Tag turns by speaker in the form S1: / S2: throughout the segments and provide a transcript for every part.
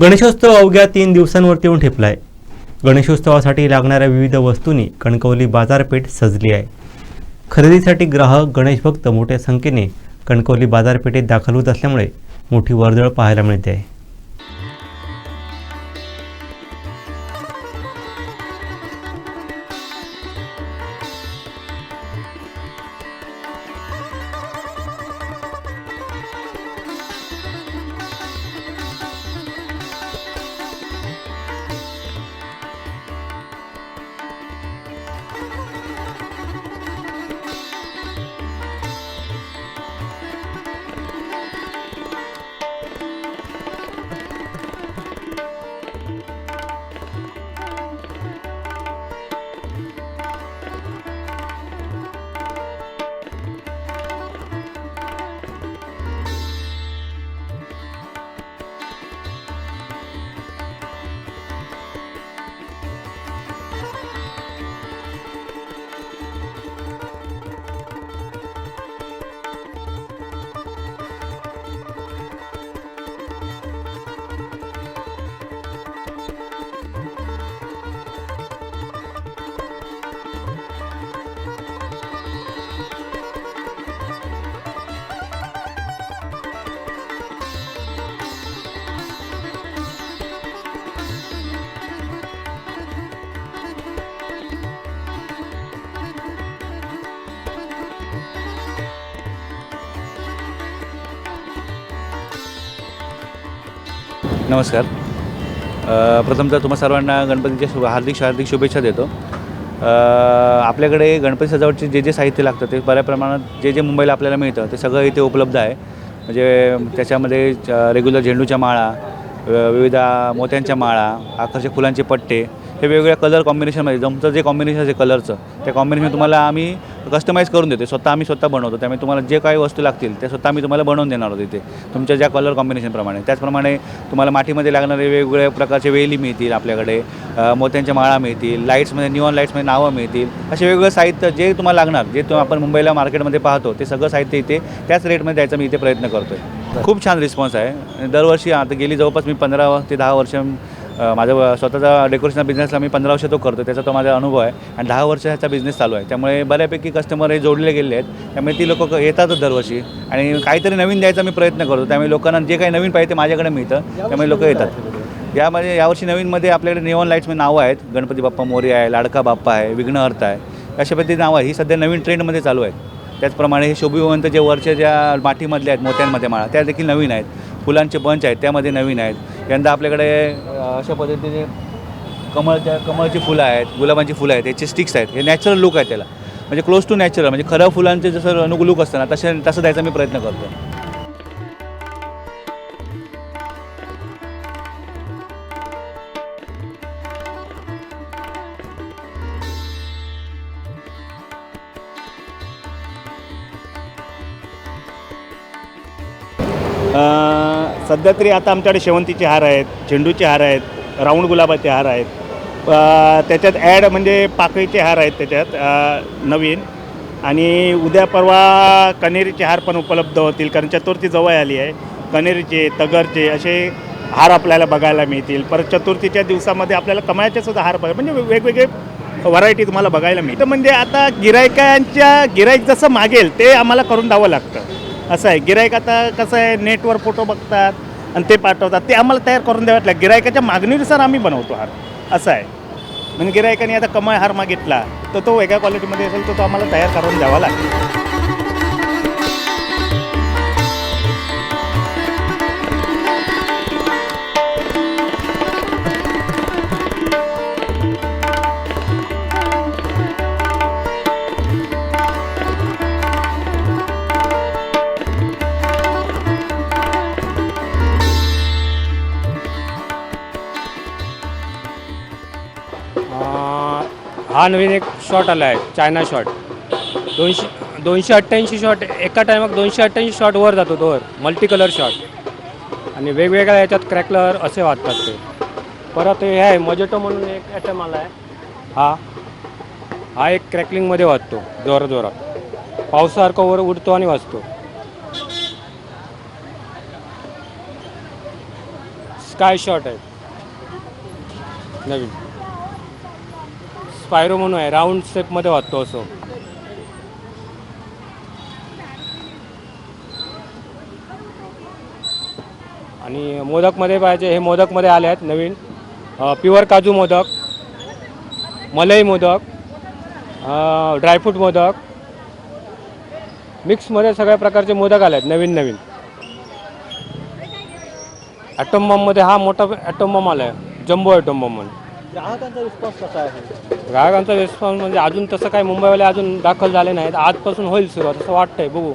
S1: गणेशोत्सव अवघ्या तीन दिवसांवरती येऊन ठेपलाय. गणेशोत्सवासाठी लागणाऱ्या विविध वस्तूंनी कणकवली बाजारपेठ सजली आहे. खरेदीसाठी ग्राहक गणेश भक्त मोठ्या संख्येने कणकवली बाजारपेठेत दाखल होत असल्यामुळे मोठी वर्दळ पाहायला मिळते. आहे
S2: नमस्कार. प्रथमतः तुम्हा सर्वांना गणपतीच्या शुभ हार्दिक हार्दिक शुभेच्छा देतो. आपल्याकडे गणपती सजावटचे जे जे साहित्य लागतं ते बऱ्या प्रमाणात जे जे मुंबईला आपल्याला मिळतं ते सगळं इथे उपलब्ध आहे. म्हणजे त्याच्यामध्ये रेग्युलर झेंडूच्या माळा विविध मोत्यांच्या माळा आकर्षक फुलांचे पट्टे हे वेगवेगळ्या कलर कॉम्बिनेशनमध्ये जमतं जे कॉम्बिनेशन आहे कलरचं त्या कॉम्बिनेशन तुम्हाला आम्ही कस्टमाइज करून देतो. स्वतः आम्ही स्वतः बनवतो. त्यामुळे तुम्हाला जे काही वस्तू लागतील त्या स्वतः आम्ही तुम्हाला बनवून देणार आहोत इथे. तुमच्या ज्या कलर कॉम्बिनेशनप्रमाणे त्याचप्रमाणे तुम्हाला माठीमध्ये लागणारे वेगवेगळ्या प्रकारचे वेली मिळतील आपल्याकडे मोत्यांच्या माळा मिळतील लाईट्समध्ये निऑन लाईट्समध्ये नावं मिळतील. असे वेगवेगळं साहित्य जे तुम्हाला लागणार जे तो आपण मुंबईला मार्केटमध्ये पाहतो ते सगळं साहित्य इथे त्याच रेटमध्ये द्यायचा मी इथे प्रयत्न करतो आहे खूप छान रिस्पॉन्स आहे. दरवर्षी आता गेली जवळपास मी पंधरा ते दहा वर्ष माझा स्वतःचा डेकोरेशनचा बिझनेसला मी पंधरा वर्ष तो करतो त्याचा तो माझा अनुभव आहे. आणि दहा वर्ष ह्याचा बिझनेस चालू आहे. त्यामुळे बऱ्यापैकी कस्टमर हे जोडले गेले आहेत. त्यामुळे ती लोक येतातच दरवर्षी. आणि काहीतरी नवीन द्यायचा मी प्रयत्न करतो. त्यामुळे लोकांना जे काही नवीन पाहिजे ते माझ्याकडे मिळतं. त्यामुळे लोक येतात. यामध्ये यावर्षी नवीनमध्ये आपल्याकडे निऑन लाईट्समध्ये नावं आहेत. गणपती बाप्पा मोरी आहे लाडका बाप्पा आहे विघ्नहर्ता आहे. अशा पद्धतीची नावं आहे ही सध्या नवीन ट्रेंडमध्ये चालू आहेत. त्याचप्रमाणे हे शोभिवंत जे वरच्या ज्या माठीमधले आहेत मोत्यांमध्ये माळा त्या देखील नवीन आहेत. फुलांचे बंच आहेत त्यामध्ये नवीन आहेत. यंदा आपल्याकडे अशा पद्धतीचे कमळच्या कमळची फुलं आहेत गुलाबांची फुलं आहेत याचे स्टिक्स आहेत हे नॅचरल लुक आहे त्याला. म्हणजे क्लोज टू नॅचरल म्हणजे खरं फुलांचे जसं अनुकूल लुक असतं ना तसे तसं द्यायचा मी प्रयत्न करतो
S3: अ, सध्या तरी आता आमच्याकडे शेवंतीचे हार आहेत झेंडूचे हार आहेत राऊंड गुलाबाचे म्हणजे हार आहेत. त्याच्यात ॲड म्हणजे पाकळीचे हार आहेत त्याच्यात नवीन. आणि उद्या परवा कनेरीचे हार पण उपलब्ध होतील कारण चतुर्थी जवळ आली आहे. कनेरीचे तगरचे असे हार आपल्याला बघायला मिळतील. परत चतुर्थीच्या दिवसामध्ये आपल्याला कमळाचे सुद्धा हार बघायला म्हणजे वेगवेगळे व्हरायटी तुम्हाला बघायला मिळतं म्हणजे आता गिरायकांच्या गिरायक जसं मागेल ते आम्हाला करून द्यावं लागतं. असं आहे. गिरायक आता कसं आहे नेटवर फोटो बघतात आणि ते पाठवतात. ते आम्हाला तयार करून द्यावं लागतं गिरायकाच्या मागणीनुसार आम्ही बनवतो हार. असं आहे. म्हणजे गिरायकाने आता कमळ हार मागितला तर तो वेगळ्या क्वालिटीमध्ये असेल तर तो आम्हाला तयार करून द्यावा लागेल.
S4: हा नवीन एक शॉट आला आहे चायना शॉट दोनशे दोनशे अठ्ठ्याऐंशी शॉट एका टायमात दोनशे अठ्ठ्याऐंशी शॉट वर जातो तो वर मल्टी कलर शॉट आणि वेगवेगळ्या याच्यात क्रॅकलर असे वाटतात ते. परत हे आहे मजेटो म्हणून एक ॲटम आला आहे. हा हा एक क्रॅकलिंगमध्ये वाजतो जोराजोरात जोरात पावसासारखा वर उडतो आणि वाजतो. स्काय शॉट आहे. नवीन. स्पायरो म्हणून आहे. राऊंड शेपमध्ये वाटतो असं. आणि मोदकमध्ये पाहिजे हे मोदकमध्ये आले आहेत नवीन. प्युअर काजू मोदक मलई मोदक ड्रायफ्रूट मोदक. मिक्समध्ये सगळ्या प्रकारचे मोदक आले आहेत नवीन नवीन. ॲटम बॉम्बमध्ये हा मोठा ॲटम बॉम्ब आला आहे जम्बो ॲटोम बॉम्ब म्हणून
S2: ग्राहकांचा रिस्पॉन्स कसा आहे?
S4: ग्राहकांचा रिस्पॉन्स म्हणजे अजून तसं काय मुंबईवाले अजून दाखल झाले नाहीत. आजपासून होईल सुरुवात असं वाटतंय बघू.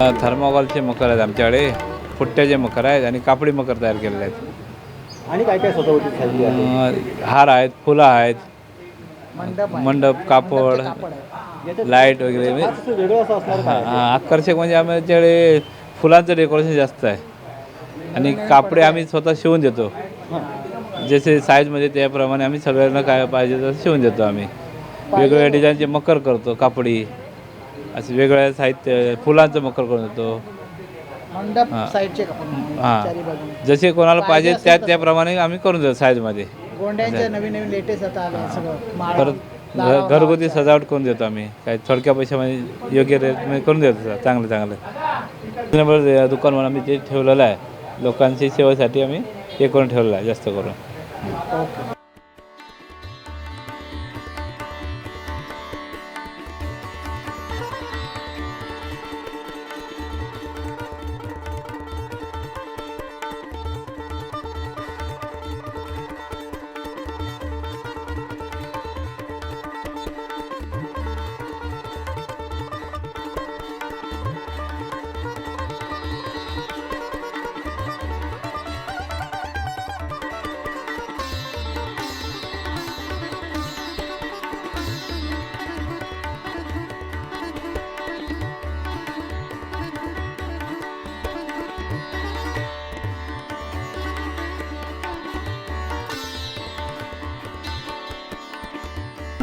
S5: थर्मोकॉलचे मकर आहेत आमच्याकडे फुट्ट्याचे मकर आहेत आणि कापडी मकर तयार केलेले आहेत.
S2: आणि काय काय
S5: अं, हार आहेत फुलं आहेत मंडप कापड लाइट वगैरे. आकर्षक म्हणजे आमच्याकडे फुलांचं डेकोरेशन जास्त आहे. आणि कापडे आम्ही स्वतः शिवून देतो. जसे साईजमध्ये त्याप्रमाणे आम्ही सगळ्यांना काय पाहिजे तसं शिवून देतो आम्ही. वेगवेगळ्या डिझाईनचे मकर करतो कापडी. असं वेगवेगळ्या साहित्य फुलांचं मकर करून देतो. हां. हां. जसे कोणाला पाहिजे त्या त्याप्रमाणे आम्ही करून देतो साईजमध्ये.
S6: नवीन नवीन लेटेस्ट आता आलं सगळं.
S5: परत घ- घरगुती सजावट करून देतो आम्ही. काही थोडक्या पैशामध्ये योग्य रेटमध्ये करून देतो सर चांगलं चांगलं. रिजनेबल दुकान म्हणून आम्ही ते ठेवलेलं आहे. लोकांची सेवेसाठी आम्ही हे करून ठेवलेलं आहे जास्त करून.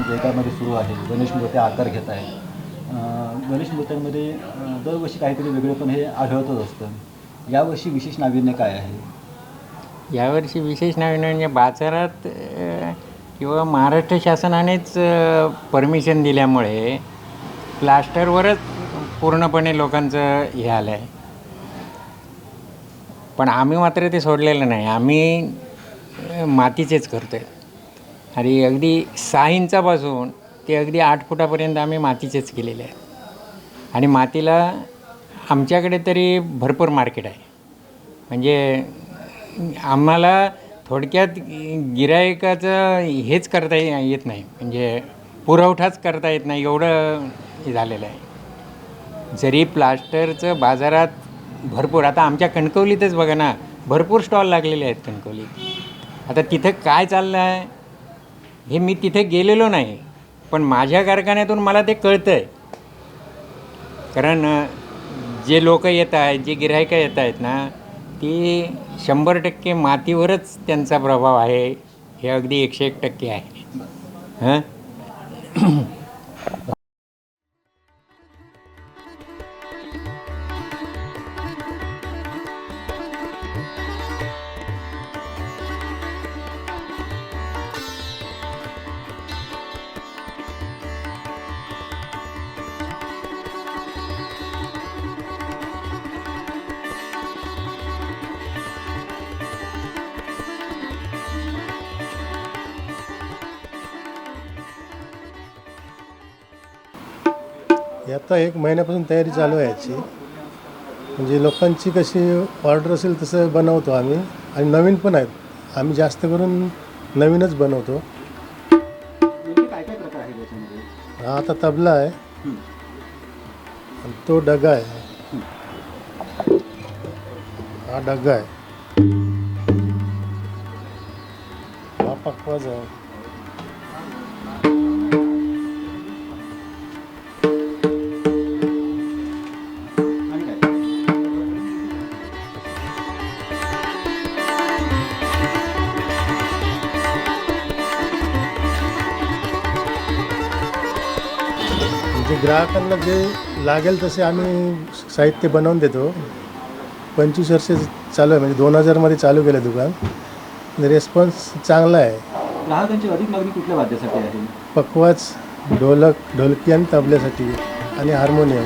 S7: जयकारमध्ये सुरू आहे. गणेश मूर्त्या आकार घेत आहे. गणेश मूर्त्यांमध्ये दरवर्षी काहीतरी वेगळेपण हे आढळतच असतं. यावर्षी विशेष नाविन्य काय आहे?
S6: यावर्षी विशेष नाविन्य म्हणजे बाजारात किंवा महाराष्ट्र शासनानेच परमिशन दिल्यामुळे प्लास्टरवरच पूर्णपणे लोकांचं हे आलं आहे पण आम्ही मात्र ते सोडलेलं नाही. आम्ही मातीचेच करतो आहे आणि अगदी सहा इंचापासून ते अगदी आठ फुटापर्यंत आम्ही मातीचेच केलेले आहेत. आणि मातीला आमच्याकडे तरी भरपूर मार्केट आहे. म्हणजे आम्हाला थोडक्यात गिरायकाचं हेच करता ये- येत नाही. म्हणजे पुरवठाच करता येत नाही. एवढं हे झालेलं आहे. जरी प्लास्टरचं बाजारात भरपूर आता आमच्या कणकवलीतच बघा ना भरपूर स्टॉल लागलेले आहेत कणकवलीत आता तिथं काय चाललं आहे हे मी तिथे गेलेलो नाही पण माझ्या कारखान्यातून मला ते कळतं आहे कारण जे लोक येत आहेत जे गिरायकं येत आहेत ना ती शंभर टक्के मातीवरच त्यांचा प्रभाव आहे. हे अगदी एकशे एक टक्के आहे. हां?
S8: आता एक महिन्यापासून तयारी चालू आहे याची. म्हणजे लोकांची कशी ऑर्डर असेल तसं बनवतो आम्ही. आणि नवीन पण आहेत. आम्ही जास्त करून नवीनच बनवतो. हा आता तबला आहे. आणि तो डगा आहे. हा डगा आहे. हा पकवाज आहे म्हणजे ग्राहकांना जे लागेल तसे आम्ही साहित्य बनवून देतो. पंचवीस वर्ष चालू आहे म्हणजे दोन हजारमध्ये चालू केलं दुकान. रिस्पॉन्स चांगला आहे.
S7: ग्राहकांची अधिक मागणी कुठल्या वाद्यासाठी आहे?
S8: पकवाज ढोलक ढोलकी आणि तबल्यासाठी आणि हार्मोनियम